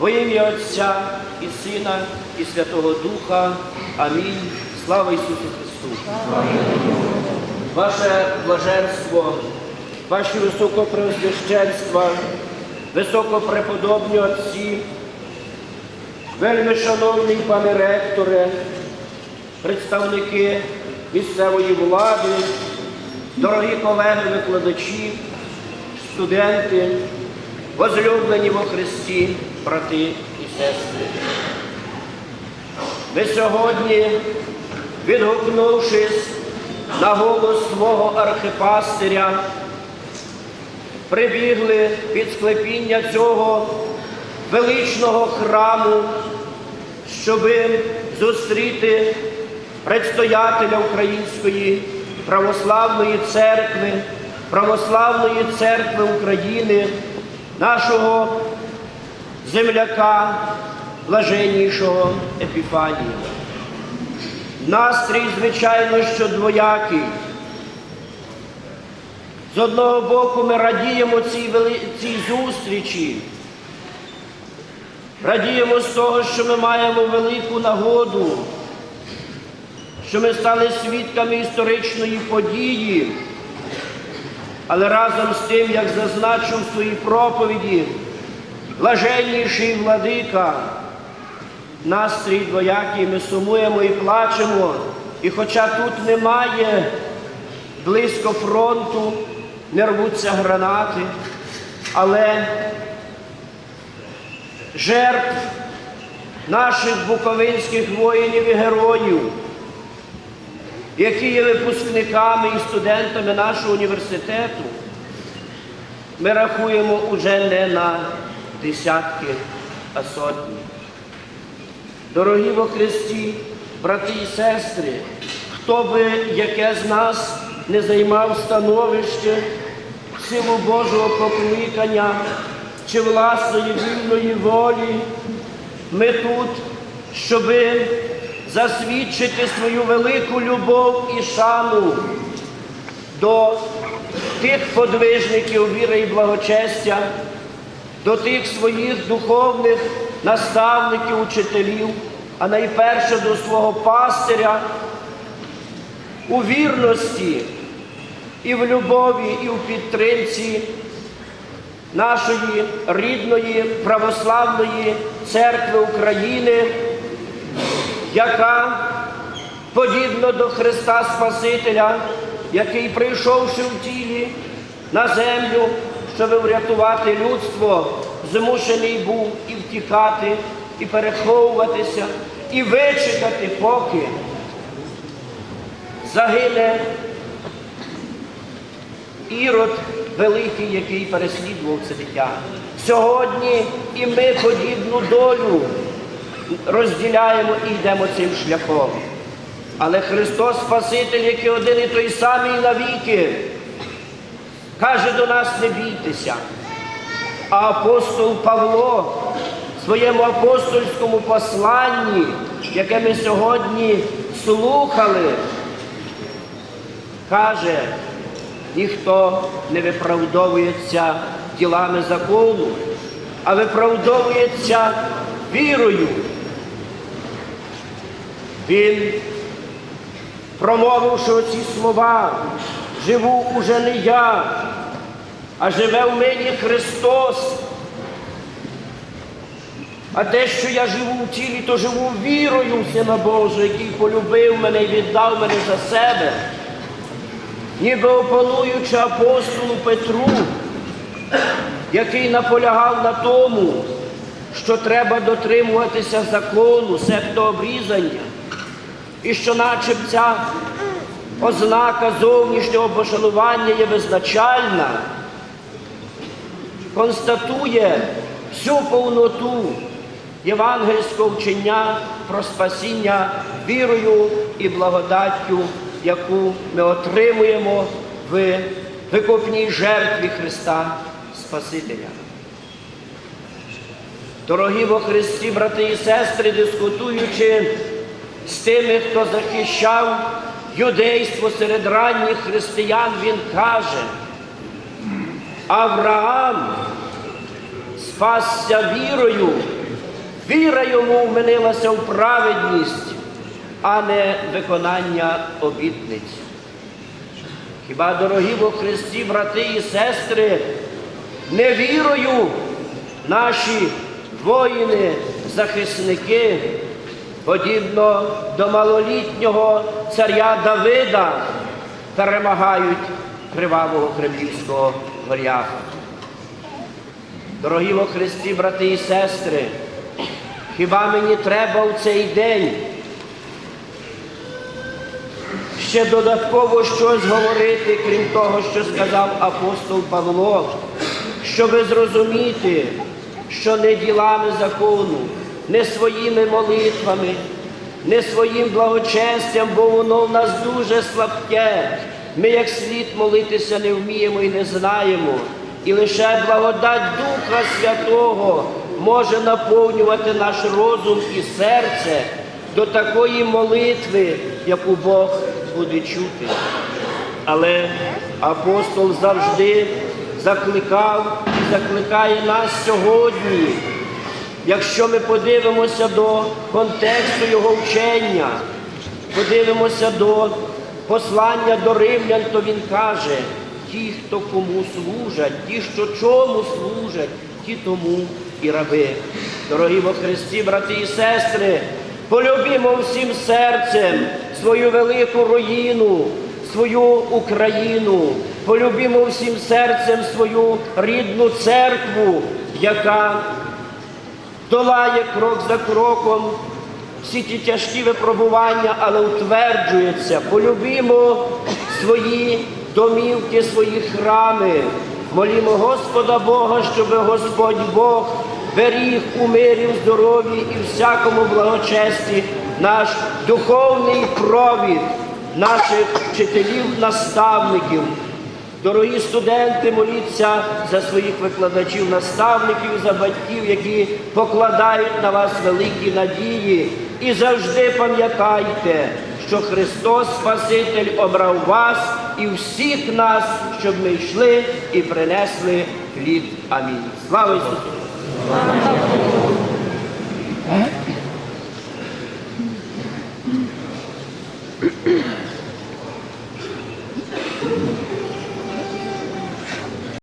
Во ім'я Отця і Сина, і Святого Духа. Амінь. Слава Ісусу Христу! Ваше блаженство, ваші високопреосвященства, високопреподобні отці, вельми шановний пане ректоре, представники місцевої влади, дорогі колеги-викладачі, студенти, возлюблені во Христі, брати і сестри. Ми сьогодні, відгукнувшись на голос свого архипастиря, прибігли під склепіння цього величного храму, щоби зустріти предстоятеля Української православної церкви, православної церкви України, нашого земляка, блаженнішого Епіфанія. Настрій, звичайно, що двоякий. З одного боку, ми радіємо цій, вели... цій зустрічі, радіємо з того, що ми маємо велику нагоду, що ми стали свідками історичної події, але разом з тим, як зазначив в своїй проповіді, блаженніший владика, настрій двоякий, ми сумуємо і плачемо. І хоча тут немає близько фронту, не рвуться гранати, але жертв наших буковинських воїнів і героїв, які є випускниками і студентами нашого університету, ми рахуємо уже не на десятки, а сотні. Дорогі во Христі, брати і сестри, хто би яке з нас не займав становище силу Божого покликання чи власної вільної волі, ми тут, щоби засвідчити свою велику любов і шану до тих подвижників віри і благочестя, до тих своїх духовних наставників, учителів, а найперше до свого пастиря у вірності і в любові, і в підтримці нашої рідної православної церкви України, яка подібно до Христа Спасителя, який прийшовши в тілі на землю, щоб врятувати людство, змушений був і втікати, і переховуватися, і вичекати, поки загине ірод великий, який переслідував це дитя. Сьогодні і ми подібну долю розділяємо і йдемо цим шляхом. Але Христос Спаситель, який один і той самий навіки, каже до нас не бійтеся. А апостол Павло в своєму апостольському посланні, яке ми сьогодні слухали, каже, ніхто не виправдовується ділами закону, а виправдовується вірою. Він, промовивши оці слова, живу уже не я, а живе в мені Христос. А те, що я живу в тілі, то живу вірою в Сина Божого, який полюбив мене і віддав мене за себе. Ніби опануючи апостолу Петру, який наполягав на тому, що треба дотримуватися закону, себто обрізання, і що наче б ця ознака зовнішнього пошанування є визначальна, констатує всю повноту євангельського вчення про спасіння вірою і благодаттю, яку ми отримуємо в викупній жертві Христа Спасителя. Дорогі во Христі, брати і сестри, дискутуючи з тими, хто захищав юдейство серед ранніх християн, він каже, Авраам спасся вірою віра йому вминилася в праведність, а не виконання обітниць. Хіба дорогі во Христі, брати і сестри, не вірою наші воїни, захисники, подібно до малолітнього царя Давида, перемагають кривавого кремлівського горяха. Дорогі во Христі, брати і сестри, хіба мені треба в цей день ще додатково щось говорити, крім того, що сказав апостол Павло, щоби зрозуміти, що не ділами закону, не своїми молитвами, не своїм благочестям, бо воно в нас дуже слабке. Ми як слід молитися не вміємо і не знаємо. І лише благодать Духа Святого може наповнювати наш розум і серце до такої молитви, яку Бог буде чути. Але апостол завжди закликав і закликає нас сьогодні. Якщо ми подивимося до контексту його вчення, подивимося до послання до римлян, то він каже, ті, хто кому служать, ті, що чому служать, ті тому і раби. Дорогі во Христі, брати і сестри, полюбімо всім серцем свою велику руїну, свою Україну, полюбімо всім серцем свою рідну церкву, яка долає крок за кроком всі ті тяжкі випробування, але утверджується. Полюбімо свої домівки, свої храми. Молімо Господа Бога, щоб Господь Бог беріг у мирі, в здоров'ї і всякому благочесті наш духовний провід наших вчителів, наставників. Дорогі студенти, моліться за своїх викладачів, наставників, за батьків, які покладають на вас великі надії. І завжди пам'ятайте, що Христос Спаситель обрав вас і всіх нас, щоб ми йшли і принесли плід. Амінь. Слава Ісусу!